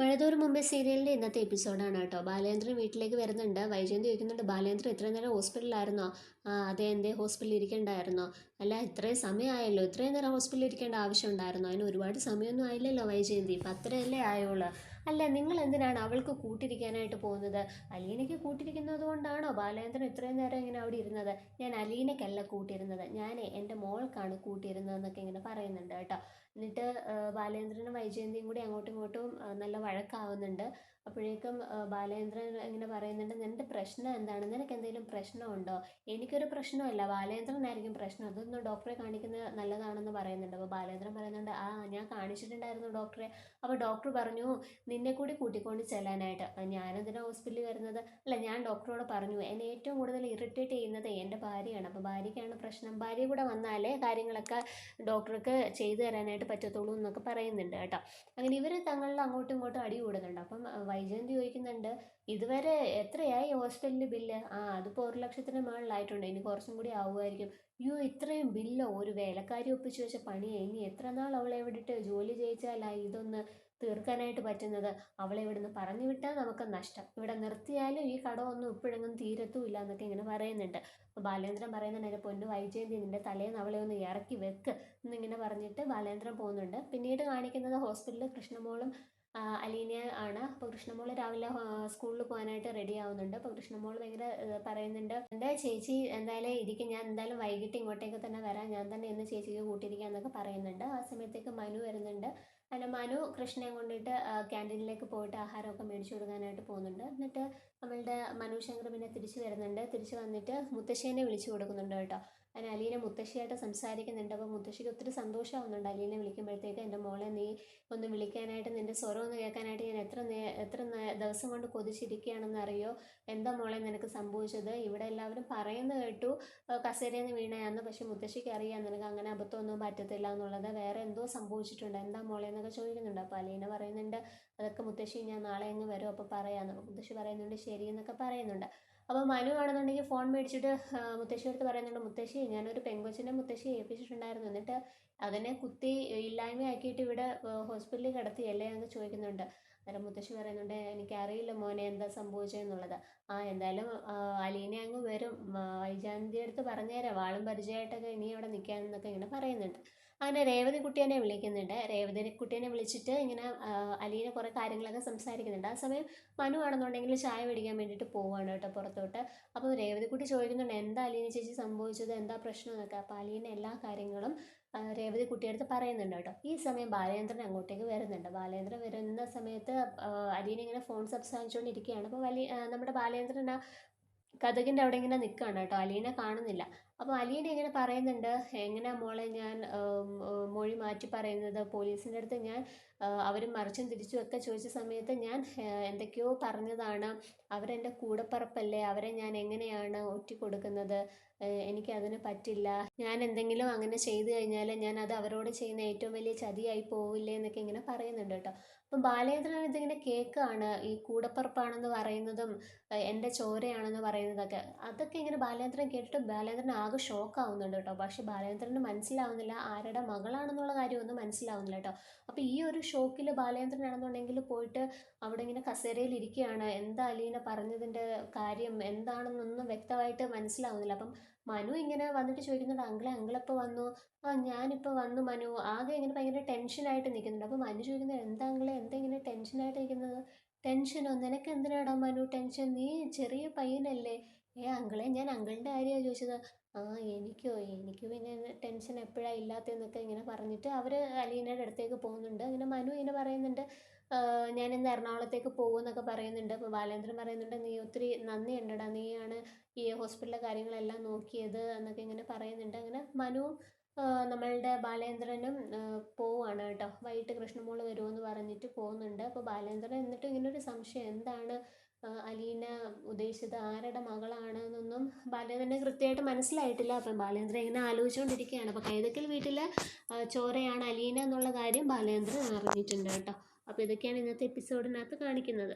മഴതോറും മുമ്പേ സീരിയലിന്റെ ഇന്നത്തെ എപ്പിസോഡാണ് കേട്ടോ. ബാലേന്ദ്രൻ വീട്ടിലേക്ക് വരുന്നുണ്ട്. വൈജയന്തി ചോദിക്കുന്നുണ്ട് ബാലേന്ദ്രൻ ഇത്രയും നേരം ഹോസ്പിറ്റലിലായിരുന്നോ? ആ അതെ എന്തേ ഹോസ്പിറ്റലിൽ ഇരിക്കേണ്ടായിരുന്നോ? അല്ല ഇത്രയും സമയമായല്ലോ. ഇത്രയും നേരം ഹോസ്പിറ്റലിൽ ഇരിക്കേണ്ട ആവശ്യം ഉണ്ടായിരുന്നോ? അതിന് ഒരുപാട് സമയമൊന്നും ആയില്ലല്ലോ വൈജയന്തി. പത്തരയല്ലേ ആയോളൂ അല്ല നിങ്ങൾ എന്തിനാണ് അവൾക്ക് കൂട്ടിരിക്കാനായിട്ട് പോകുന്നത്? അലീനയ്ക്ക് കൂട്ടിരിക്കുന്നത് കൊണ്ടാണോ? ബാലേന്ദ്രൻ ഇത്രയും നേരം ഇങ്ങനെ അവിടെ ഇരുന്നത്. ഞാൻ അലീനയ്ക്കല്ല കൂട്ടിയിരുന്നത് ഞാൻ എന്റെ മോൾക്കാണ് കൂട്ടിയിരുന്നതെന്നൊക്കെ ഇങ്ങനെ പറയുന്നുണ്ട് കേട്ടോ. എന്നിട്ട് ബാലേന്ദ്രനും വൈജയന്തിയും കൂടി അങ്ങോട്ടും ഇങ്ങോട്ടും നല്ല വഴക്കാവുന്നുണ്ട്. അപ്പോഴേക്കും ബാലേന്ദ്രൻ ഇങ്ങനെ പറയുന്നുണ്ട് നിന്റെ പ്രശ്നം എന്താണ്? നിനക്ക് എന്തെങ്കിലും പ്രശ്നമുണ്ടോ? എനിക്കൊരു പ്രശ്നമല്ല. ബാലേന്ദ്രനായിരിക്കും പ്രശ്നം. അതൊന്ന് ഡോക്ടറെ കാണിക്കുന്നത് നല്ലതാണെന്ന് പറയുന്നുണ്ട്. അപ്പോൾ ബാലേന്ദ്രൻ പറയുന്നുണ്ട് ആ ഞാൻ കാണിച്ചിട്ടുണ്ടായിരുന്നു ഡോക്ടറെ. അപ്പോൾ ഡോക്ടർ പറഞ്ഞു നിന്നെ കൂടി കൂട്ടിക്കൊണ്ട് ചെല്ലാനായിട്ട്. ഞാനെന്തിനാ ഹോസ്പിറ്റലിൽ വരുന്നത് അല്ല ഞാൻ ഡോക്ടറോട് പറഞ്ഞു എന്നെ ഏറ്റവും കൂടുതൽ ഇറിറ്റേറ്റ് ചെയ്യുന്നത് എന്റെ ഭാര്യയാണ്. അപ്പോൾ ഭാര്യയ്ക്കാണ് പ്രശ്നം. ഭാര്യ കൂടെ വന്നാലേ കാര്യങ്ങളൊക്കെ ഡോക്ടർക്ക് ചെയ്തു തരാനായിട്ട് പറ്റത്തുള്ളൂ എന്നൊക്കെ പറയുന്നുണ്ട് കേട്ടോ. അങ്ങനെ ഇവർ തങ്ങളിൽ അങ്ങോട്ടും ഇങ്ങോട്ടും അടി കൂടുന്നുണ്ട്. അപ്പം വൈജയന്തി ചോദിക്കുന്നുണ്ട് ഇതുവരെ എത്രയായി ഹോസ്പിറ്റലിൽ ബില്ല്? ആ അതിപ്പോൾ ഒരു ലക്ഷത്തിന് മുകളിലായിട്ടുണ്ട് ഇനി കുറച്ചും കൂടി ആവുമായിരിക്കും. അയ്യോ ഇത്രയും ബില്ലോ ഒരു വേലക്കാരി ഒപ്പിച്ച് വെച്ച പണിയെ. ഇനി എത്ര നാൾ അവളെ വിട്ടിട്ട് ജോലി ചെയ്യിച്ചാലായി ഇതൊന്ന് തീർക്കാനായിട്ട് പറ്റുന്നത്? അവളെ ഇവിടുന്ന് പറഞ്ഞു വിട്ടാൽ നമുക്ക് നഷ്ടം. ഇവിടെ നിർത്തിയാലും ഈ കടമൊന്നും ഇപ്പോഴെങ്ങും തീരത്തുമില്ല എന്നൊക്കെ ഇങ്ങനെ പറയുന്നുണ്ട്. അപ്പോൾ ബാലേന്ദ്രൻ പറയുന്നുണ്ട് എന്റെ പൊന്നു വൈജയന്തി നിന്റെ തലേന്ന് അവളെ ഒന്ന് ഇറക്കി വെക്ക് എന്നിങ്ങനെ പറഞ്ഞിട്ട് ബാലേന്ദ്രൻ പോകുന്നുണ്ട്. പിന്നീട് കാണിക്കുന്നത് ഹോസ്പിറ്റലിൽ കൃഷ്ണമോളും അലീന ആണ്. അപ്പോൾ കൃഷ്ണമോൾ രാവിലെ സ്കൂളിൽ പോകാനായിട്ട് റെഡി ആവുന്നുണ്ട്. അപ്പോൾ കൃഷ്ണമോൾ ഭയങ്കര പറയുന്നുണ്ട് എന്താ ചേച്ചി എന്തായാലും ഇരിക്കും. ഞാൻ എന്തായാലും വൈകിട്ട് ഇങ്ങോട്ടേക്ക് തന്നെ വരാം. ഞാൻ തന്നെ ഇന്ന് ചേച്ചിക്ക് കൂട്ടിയിരിക്കാന്നൊക്കെ പറയുന്നുണ്ട്. ആ സമയത്തേക്ക് മനു വരുന്നുണ്ട്. അങ്ങനെ മനു കൃഷ്ണനെ കൊണ്ടിട്ട് ക്യാന്റീനിലേക്ക് പോയിട്ട് ആഹാരമൊക്കെ മേടിച്ചു കൊടുക്കാനായിട്ട് പോകുന്നുണ്ട്. എന്നിട്ട് നമ്മളുടെ മനു ശങ്കർ പിന്നെ തിരിച്ചു വരുന്നുണ്ട്. തിരിച്ചു വന്നിട്ട് മുത്തശ്ശേനെ വിളിച്ചു കൊടുക്കുന്നുണ്ട് കേട്ടോ. അങ്ങനെ അലീന മുത്തശ്ശിയായിട്ട് സംസാരിക്കുന്നുണ്ട്. അപ്പോൾ മുത്തശ്ശിക്ക് ഒത്തിരി സന്തോഷമാവുന്നുണ്ട് അലീനെ വിളിക്കുമ്പോഴത്തേക്ക്. എന്റെ മോളെ നീ ഒന്ന് വിളിക്കാനായിട്ട് നിന്റെ സ്വരം ഒന്ന് കേൾക്കാനായിട്ട് ഞാൻ എത്ര എത്ര ദിവസം കൊണ്ട് കൊതിച്ചിരിക്കുകയാണെന്ന് അറിയോ? എന്താ മോളെ നിനക്ക് സംഭവിച്ചത്? ഇവിടെ എല്ലാവരും പറയുന്നത് കേട്ടു. കസേരയിൽ വീണയാന്ന്. പക്ഷേ മുത്തശ്ശിക്ക് അറിയാം നിനക്ക് അങ്ങനെ അബദ്ധമൊന്നും പറ്റത്തില്ല എന്നുള്ളത്. വേറെ എന്തോ സംഭവിച്ചിട്ടുണ്ട്. എന്താ മോളെ എന്നൊക്കെ ചോദിക്കുന്നുണ്ട്. അപ്പോൾ അലീന പറയുന്നുണ്ട് അതൊക്കെ മുത്തശ്ശി ഞാൻ നാളെ അങ്ങ് വരും. അപ്പോൾ പറയാമെന്ന് മുത്തശ്ശി പറയുന്നുണ്ട് ശരി എന്നൊക്കെ പറയുന്നുണ്ട്. അപ്പോൾ മനു ആണെന്നുണ്ടെങ്കിൽ ഫോൺ മേടിച്ചിട്ട് മുത്തശ്ശി അടുത്ത് പറയുന്നുണ്ട് മുത്തശ്ശി ഞാനൊരു പെങ്കൊച്ചിനെ മുത്തശ്ശി ഏൽപ്പിച്ചിട്ടുണ്ടായിരുന്നു. എന്നിട്ട് അതിനെ കുത്തി ഇല്ലായ്മയാക്കിയിട്ട് ഇവിടെ ഹോസ്പിറ്റലിൽ കിടത്തിയല്ലേ? എന്ന് ചോദിക്കുന്നുണ്ട്. അന്നേരം മുത്തശ്ശി പറയുന്നുണ്ട് എനിക്കറിയില്ല മോനെ എന്താ സംഭവിച്ചതെന്നുള്ളത്. ആ എന്തായാലും അലീന അങ്ങ് വരും. വൈജാന്തി അടുത്ത് പറഞ്ഞുതരാം വാളും പരിചയമായിട്ടൊക്കെ ഇനി അവിടെ നിൽക്കാമെന്നൊക്കെ ഇങ്ങനെ പറയുന്നുണ്ട്. അങ്ങനെ രേവതി കുട്ടിയെന്നെ വിളിക്കുന്നുണ്ട്. രേവതി കുട്ടിയെന്നെ വിളിച്ചിട്ട് ഇങ്ങനെ അലീനെ കുറേ കാര്യങ്ങളൊക്കെ സംസാരിക്കുന്നുണ്ട്. ആ സമയം മനു ആണെന്നുണ്ടെങ്കിൽ ചായ മേടിക്കാൻ വേണ്ടിയിട്ട് പോവുകയാണ് കേട്ടോ പുറത്തോട്ട്. അപ്പോൾ രേവതി കുട്ടി ചോദിക്കുന്നുണ്ട് എന്താ അലീന ചേച്ചി സംഭവിച്ചത്? എന്താ പ്രശ്നം? എന്നൊക്കെ. അപ്പോൾ അലീന എല്ലാ കാര്യങ്ങളും രേവതി കുട്ടിയടുത്ത് പറയുന്നുണ്ട് കേട്ടോ. ഈ സമയം ബാലേന്ദ്രൻ അങ്ങോട്ടേക്ക് വരുന്നുണ്ട്. ബാലേന്ദ്രൻ വരുന്ന സമയത്ത് അലീന ഇങ്ങനെ ഫോൺ സംസാരിച്ചുകൊണ്ടിരിക്കുകയാണ് അപ്പോൾ വലിയ നമ്മുടെ ബാലേന്ദ്രൻ ആ കഥകിന്റെ അവിടെ ഇങ്ങനെ നിൽക്കുകയാണ് കേട്ടോ. അലീനെ കാണുന്നില്ല. അപ്പോൾ അലീന ഇങ്ങനെ പറയുന്നുണ്ട് എങ്ങനെ മോളെ ഞാൻ മൊഴി മാറ്റി പറയുന്നത്? പോലീസിന്റെ അടുത്ത് ഞാൻ അവർ മറിച്ചും തിരിച്ചും ഒക്കെ ചോദിച്ച സമയത്ത് ഞാൻ എന്തൊക്കെയോ പറഞ്ഞതാണ്. അവരെന്റെ കൂടപ്പറപ്പല്ലേ? അവരെ ഞാൻ എങ്ങനെയാണ് ഒറ്റി കൊടുക്കുന്നത്? എനിക്കതിന് പറ്റില്ല. ഞാൻ എന്തെങ്കിലും അങ്ങനെ ചെയ്തു കഴിഞ്ഞാൽ ഞാൻ അത് അവരോട് ചെയ്യുന്ന ഏറ്റവും വലിയ ചതിയായി പോവില്ലേ? എന്നൊക്കെ ഇങ്ങനെ പറയുന്നുണ്ട് കേട്ടോ. അപ്പം ബാലേന്ദ്രൻ ഇതിങ്ങനെ കേൾക്കുകയാണ് ഈ കൂടപ്പറപ്പാണെന്ന് പറയുന്നതും എന്റെ ചോരയാണെന്ന് പറയുന്നതൊക്കെ. അതൊക്കെ ഇങ്ങനെ ബാലേന്ദ്രൻ കേട്ടിട്ട് ബാലേന്ദ്രൻ ആകെ ഷോക്കാവുന്നുണ്ട് കേട്ടോ. പക്ഷേ ബാലചന്ദ്രന് മനസ്സിലാവുന്നില്ല ആരുടെ മകളാണെന്നുള്ള കാര്യമൊന്നും മനസ്സിലാവുന്നില്ല കേട്ടോ. അപ്പോൾ ഈ ഒരു ഷോക്കിൽ ബാലചന്ദ്രനാണെന്നുണ്ടെങ്കിൽ പോയിട്ട് അവിടെ ഇങ്ങനെ കസേരയിൽ ഇരിക്കുകയാണ്. എന്താ അലീന പറഞ്ഞതിന്റെ കാര്യം? എന്താണെന്നൊന്നും വ്യക്തമായിട്ട് മനസ്സിലാവുന്നില്ല. അപ്പം മനു ഇങ്ങനെ വന്നിട്ട് ചോദിക്കുന്നുണ്ട് അങ്കിളെ അങ്കിളിപ്പോൾ വന്നു? ആ ഞാനിപ്പോൾ വന്നു മനു. ആകെ ഇങ്ങനെ ഭയങ്കര ടെൻഷനായിട്ട് നിൽക്കുന്നുണ്ട്. അപ്പോൾ മനു ചോദിക്കുന്നത് എന്താ അങ്കിളെ എന്താ ഇങ്ങനെ ടെൻഷനായിട്ട് നിൽക്കുന്നത്? ടെൻഷനോ? നിനക്ക് എന്തിനാടാ മനു ടെൻഷൻ? നീ ചെറിയ പയ്യനല്ലേ. ഏ അങ്കിളെ ഞാൻ അങ്കിളിന്റെ കാര്യമാണ് ചോദിച്ചത്. ആ എനിക്കോ എനിക്ക് പിന്നെ ടെൻഷൻ എപ്പോഴാണ് ഇല്ലാത്തതെന്നൊക്കെ ഇങ്ങനെ പറഞ്ഞിട്ട് അവർ അലീനയുടെ അടുത്തേക്ക് പോകുന്നുണ്ട്. അങ്ങനെ മനു ഇങ്ങനെ പറയുന്നുണ്ട്. ഞാൻ ഇന്ന് എറണാകുളത്തേക്ക് പോകുമെന്നൊക്കെ പറയുന്നുണ്ട്. അപ്പോൾ ബാലേന്ദ്രൻ പറയുന്നുണ്ട് നീ ഒത്തിരി നന്ദി ഉണ്ടടാ. നീയാണ് ഈ ഹോസ്പിറ്റലിലെ കാര്യങ്ങളെല്ലാം നോക്കിയത് എന്നൊക്കെ ഇങ്ങനെ പറയുന്നുണ്ട്. അങ്ങനെ മനുവും നമ്മളുടെ ബാലേന്ദ്രനും പോവുകയാണ് കേട്ടോ. വൈകിട്ട് കൃഷ്ണമോൾ വരുമെന്ന് പറഞ്ഞിട്ട് പോകുന്നുണ്ട് അപ്പോൾ ബാലേന്ദ്രൻ എന്നിട്ട് ഇങ്ങനൊരു സംശയം. എന്താണ് അലീന ഉദ്ദേശിച്ചത്? ആരുടെ മകളാണ് എന്നൊന്നും ബാലേന്ദ്രന് കൃത്യമായിട്ട് മനസ്സിലായിട്ടില്ല. അപ്പം ബാലേന്ദ്രൻ ഇങ്ങനെ ആലോചിച്ചുകൊണ്ടിരിക്കുകയാണ് അപ്പോൾ കൈതക്കൽ വീട്ടിലെ ചോരയാണ് അലീന എന്നുള്ള കാര്യം ബാലേന്ദ്രൻ അറിഞ്ഞിട്ടുണ്ട് കേട്ടോ. അപ്പോൾ ഇതൊക്കെയാണ് ഇന്നത്തെ എപ്പിസോഡിനകത്ത് കാണിക്കുന്നത്.